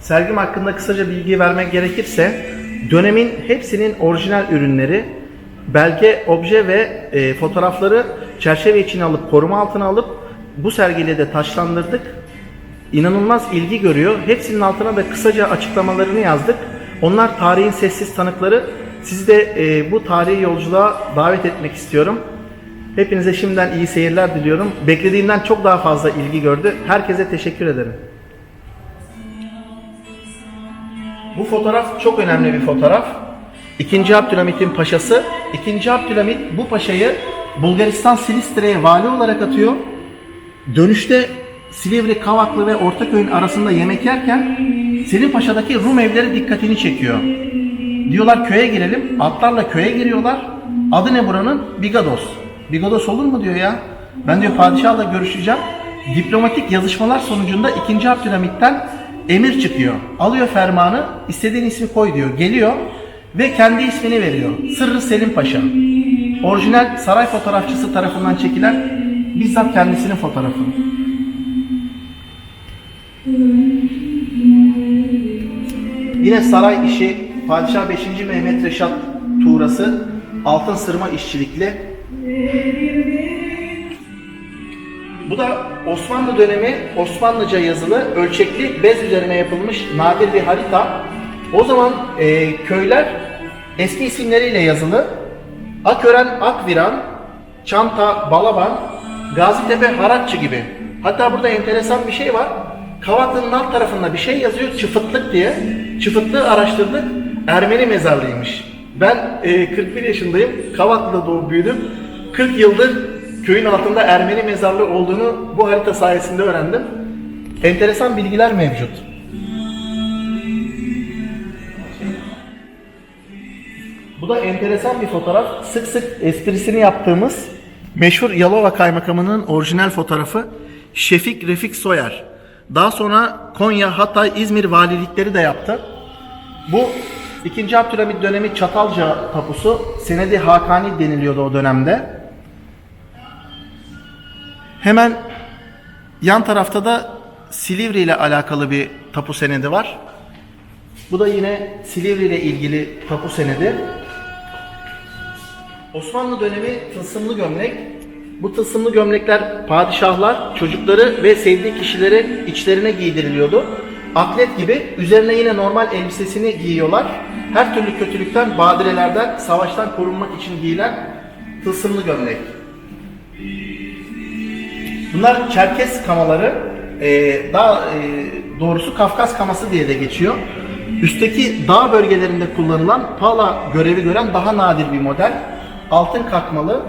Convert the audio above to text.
Sergim hakkında kısaca bilgi vermek gerekirse dönemin hepsinin orijinal ürünleri, belge, obje ve e, fotoğrafları çerçeve içine alıp koruma altına alıp bu sergiyle de taşlandırdık. İnanılmaz ilgi görüyor. Hepsinin altına da kısaca açıklamalarını yazdık. Onlar tarihin sessiz tanıkları. Sizi de e, bu tarihi yolculuğa davet etmek istiyorum. Hepinize şimdiden iyi seyirler diliyorum. Beklediğimden çok daha fazla ilgi gördü. Herkese teşekkür ederim. Bu fotoğraf çok önemli bir fotoğraf. İkinci Abdülhamit'in paşası. İkinci Abdülhamit bu paşayı Bulgaristan Silistre'ye vali olarak atıyor. Dönüşte Silivri, Kavaklı ve Ortaköy'ün arasında yemek yerken Selim Paşa'daki Rum evleri dikkatini çekiyor. Diyorlar köye girelim. Atlarla köye giriyorlar. Adı ne buranın? Bigados. Bigados olur mu diyor ya. Ben diyor padişahla görüşeceğim. Diplomatik yazışmalar sonucunda 2. Abdülhamit'ten emir çıkıyor. Alıyor fermanı, istediğin ismi koy diyor. Geliyor ve kendi ismini veriyor. Sırrı Selim Paşa. Orijinal saray fotoğrafçısı tarafından çekilen bizzat kendisinin fotoğrafı. Yine saray işi Padişah 5. Mehmet Reşat tuğrası altın sırma işçilikli. Bu da Osmanlı dönemi Osmanlıca yazılı ölçekli bez üzerine yapılmış nadir bir harita. O zaman e, köyler eski isimleriyle yazılı. Akören, Akviran, Çanta, Balaban, Gazitepe, Harakçı gibi. Hatta burada enteresan bir şey var. Kavaklı'nın alt tarafında bir şey yazıyor çıfıtlık diye. Çıfıtlığı araştırdık. Ermeni mezarlığıymış. Ben e, 41 yaşındayım. Kavaklı'da doğup büyüdüm. 40 yıldır köyün altında Ermeni mezarlığı olduğunu bu harita sayesinde öğrendim. Enteresan bilgiler mevcut. Bu da enteresan bir fotoğraf. Sık sık esprisini yaptığımız meşhur Yalova Kaymakamı'nın orijinal fotoğrafı Şefik Refik Soyer. Daha sonra Konya, Hatay, İzmir valilikleri de yaptı. Bu 2. Abdülhamit dönemi Çatalca tapusu. Senedi Hakani deniliyordu o dönemde. Hemen yan tarafta da Silivri ile alakalı bir tapu senedi var. Bu da yine Silivri ile ilgili tapu senedi. Osmanlı dönemi tılsımlı gömlek. Bu tılsımlı gömlekler padişahlar, çocukları ve sevdiği kişileri içlerine giydiriliyordu. Atlet gibi üzerine yine normal elbisesini giyiyorlar. Her türlü kötülükten, badirelerden, savaştan korunmak için giyilen tılsımlı gömlek. Bunlar Çerkes kamaları, e, daha e, doğrusu Kafkas kaması diye de geçiyor. Üstteki dağ bölgelerinde kullanılan pala görevi gören daha nadir bir model. Altın kakmalı,